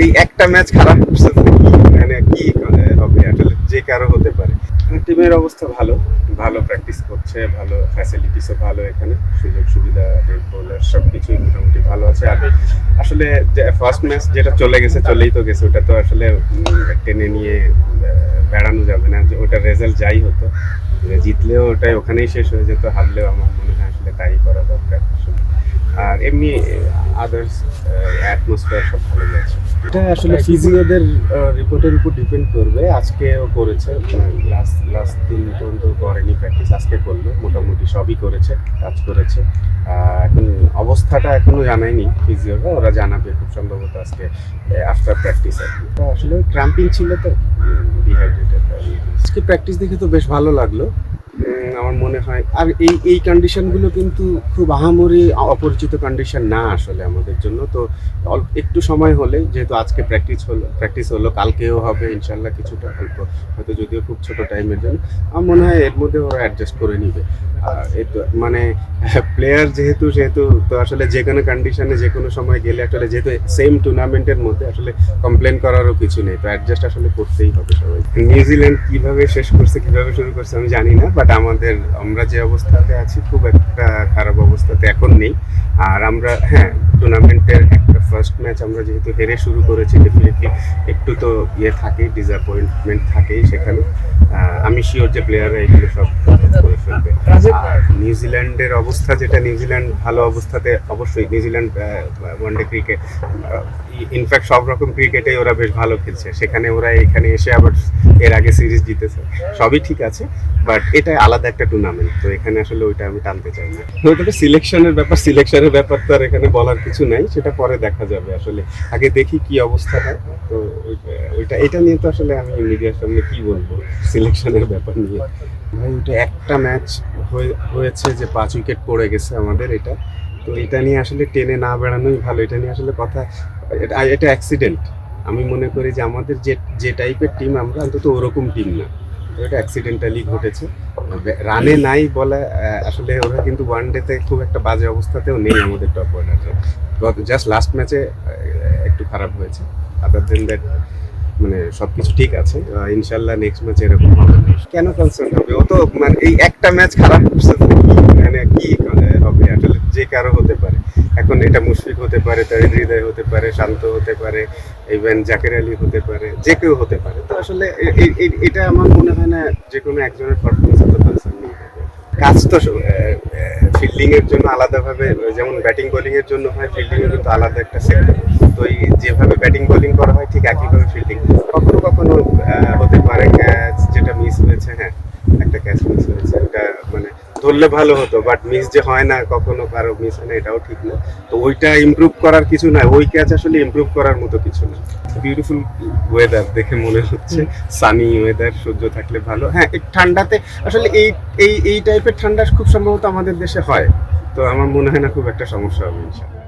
এই একটা ম্যাচ খারাপ মানে কি হবে, আসলে যে কারও হতে পারে। টিমের অবস্থা ভালো ভালো প্র্যাকটিস করছে, ভালো ফ্যাসিলিটিসও ভালো এখানে। সুযোগ সুবিধা হেল্প বোলার সব কিছুই মোটামুটি ভালো আছে। আর আসলে ফার্স্ট ম্যাচ যেটা চলে গেছে, চলেই তো গেছে, ওটা তো আসলে টেনে নিয়ে বেড়ানো যাবে না। যে ওটার রেজাল্ট যাই হতো জিতলেও ওটাই ওখানেই শেষ হয়ে যেত, হারলেও আমার মনে হয় আসলে তাই করা দরকার। আর এমনি আদার্স অ্যাটমসফিয়ার সব ভালো যাচ্ছে এটা আসলে ফিজিওদের রিপোর্টের উপর ডিপেন্ড করবে। আজকেও করেছে লাস্ট লাস্ট দিন পর্যন্ত করেনি প্র্যাকটিস আজকে করল মোটামুটি সবই করেছে কাজ করেছে। এখন অবস্থাটা এখনও জানায়নি ফিজিওরা ওরা জানাবে খুব সম্ভবত আজকে আফটার প্র্যাকটিস আর কি। আসলে ক্র্যাম্পিং ছিল তো ডিহাইড্রেটেড আজকে প্র্যাকটিস দেখে তো বেশ ভালো লাগল। আমার মনে হয়। আর এই এই কন্ডিশনগুলো কিন্তু খুব আহামরি অপরিচিত কন্ডিশন না আসলে আমাদের জন্য। তো একটু সময় হলে, যেহেতু আজকে প্র্যাকটিস হলো প্র্যাকটিস হলো, কালকেও হবে ইনশাল্লাহ কিছুটা অল্প। হয়তো যদিও খুব ছোট টাইমের জন্য। আমার মনে হয় এর মধ্যে ওরা অ্যাডজাস্ট করে নিবে। মানে প্লেয়ার যেহেতু, সেহেতু তো আসলে যে কোনো কন্ডিশনে যে কোনো সময় গেলে আসলে যেহেতু সেম টুর্নামেন্টের মধ্যে আসলে কমপ্লেন করারও কিছু নেই। তো অ্যাডজাস্ট আসলে করতেই হবে সবাই। নিউজিল্যান্ড কীভাবে শেষ করছে, কীভাবে শুরু করছে আমি জানি না বাট আমাদের, আমরা যে অবস্থাতে আছি, খুব একটা খারাপ অবস্থাতে এখন নেই। আর আমরা হ্যাঁ টুর্নামেন্টের একটা ফার্স্ট ম্যাচ আমরা যেহেতু হেরে শুরু করেছি ডেফিনেটলি একটু তো ইয়ে থাকেই ডিসঅ্যাপয়েন্টমেন্ট থাকেই সেখানে। আমি শিওর যে প্লেয়াররা এগুলো সব করে ফেলবে। আর নিউজিল্যান্ডের অবস্থা যেটা নিউজিল্যান্ড ভালো অবস্থাতে অবশ্যই নিউজিল্যান্ড ওয়ানডে ক্রিকেট ইনফ্যাক্ট সব রকম ক্রিকেটে ওরা বেশ ভালো খেলছে। সেখানে ওরা এখানে এসে আবার এর আগে সিরিজ জিতেছে। সবই ঠিক আছে বাট এটা আলাদা একটা টুর্নামেন্ট তো এখানে আসলে ওইটা আমি টানতে চাই না। ওইটা সিলেকশনের ব্যাপার সিলেকশনের ব্যাপার তো আর এখানে বলার কিছু নাই সেটা পরে দেখা যাবে। আসলে আগে দেখি কি অবস্থা হয় তো ওইটা- এটা নিয়ে তো আসলে আমি মিডিয়ার সামনে কি বলব? সিলেকশনের ব্যাপার নিয়ে। ভাই ওটা একটা ম্যাচ হয়েছে যে পাঁচ উইকেট পড়ে গেছে আমাদের এটা। তো এটা নিয়ে আসলে টেনে না বেড়ানোই ভালো। এটা নিয়ে আসলে কথা, এটা অ্যাক্সিডেন্ট আমি মনে করি যে আমাদের যে যে টাইপের টিম আমরা, অন্তত ওরকম টিম না। এটা অ্যাক্সিডেন্টালি ঘটেছে। রানে নাই বলে আসলে ওরা কিন্তু ওয়ান ডেতে খুব একটা বাজে অবস্থাতেও নেই আমাদের টপ অর্ডাররা গত জাস্ট লাস্ট ম্যাচে একটু খারাপ হয়েছে। আদার দেন দ্যাট মানে সব কিছু ঠিক আছে। ইনশাল্লাহ নেক্সট ম্যাচ এরকম হবে। কেন কনসার্ন হবে? ও তো মানে এই একটা ম্যাচ খারাপ মানে কি যে কারও হতে পারে। এখন এটা মুশফিক হতে পারে, তার হৃদয় হতে পারে, শান্ত হতে পারে ইভেন জাকের আলী হতে পারে, যে কেউ হতে পারে। তো আসলে এটা আমার মনে হয় না যে কোনো একজনের পারফরমেন্স তো কনসার্ন নেই। কাজ তো ফিল্ডিং এর জন্য আলাদাভাবে, যেমন ব্যাটিং বোলিং এর জন্য হয় ফিল্ডিং এর কিন্তু আলাদা একটা সেক্টর তো এই যেভাবে ব্যাটিং বোলিং করা হয়, ঠিক একইভাবে ফিল্ডিং কখনো কখনো হতে পারে ক্যাচ যেটা মিস হয়েছে হ্যাঁ একটা ক্যাচ মিস হয়েছে ওটা ধরলে ভালো হতো বাট মিস যে হয় না কখনো কারও মিস হয় না এটাও ঠিক না। তো ওইটা ইমপ্রুভ করার কিছু না ওই ক্যাচ আসলে ইমপ্রুভ করার মতো কিছু না। বিউটিফুল ওয়েদার দেখে মনে হচ্ছে সানি ওয়েদার সহ্য থাকলে ভালো। হ্যাঁ এই ঠান্ডাতে আসলে এই এই এই টাইপের ঠান্ডা খুব সম্ভবত আমাদের দেশে হয়। তো আমার মনে হয় না খুব একটা সমস্যা হবে ইনশাল্লাহ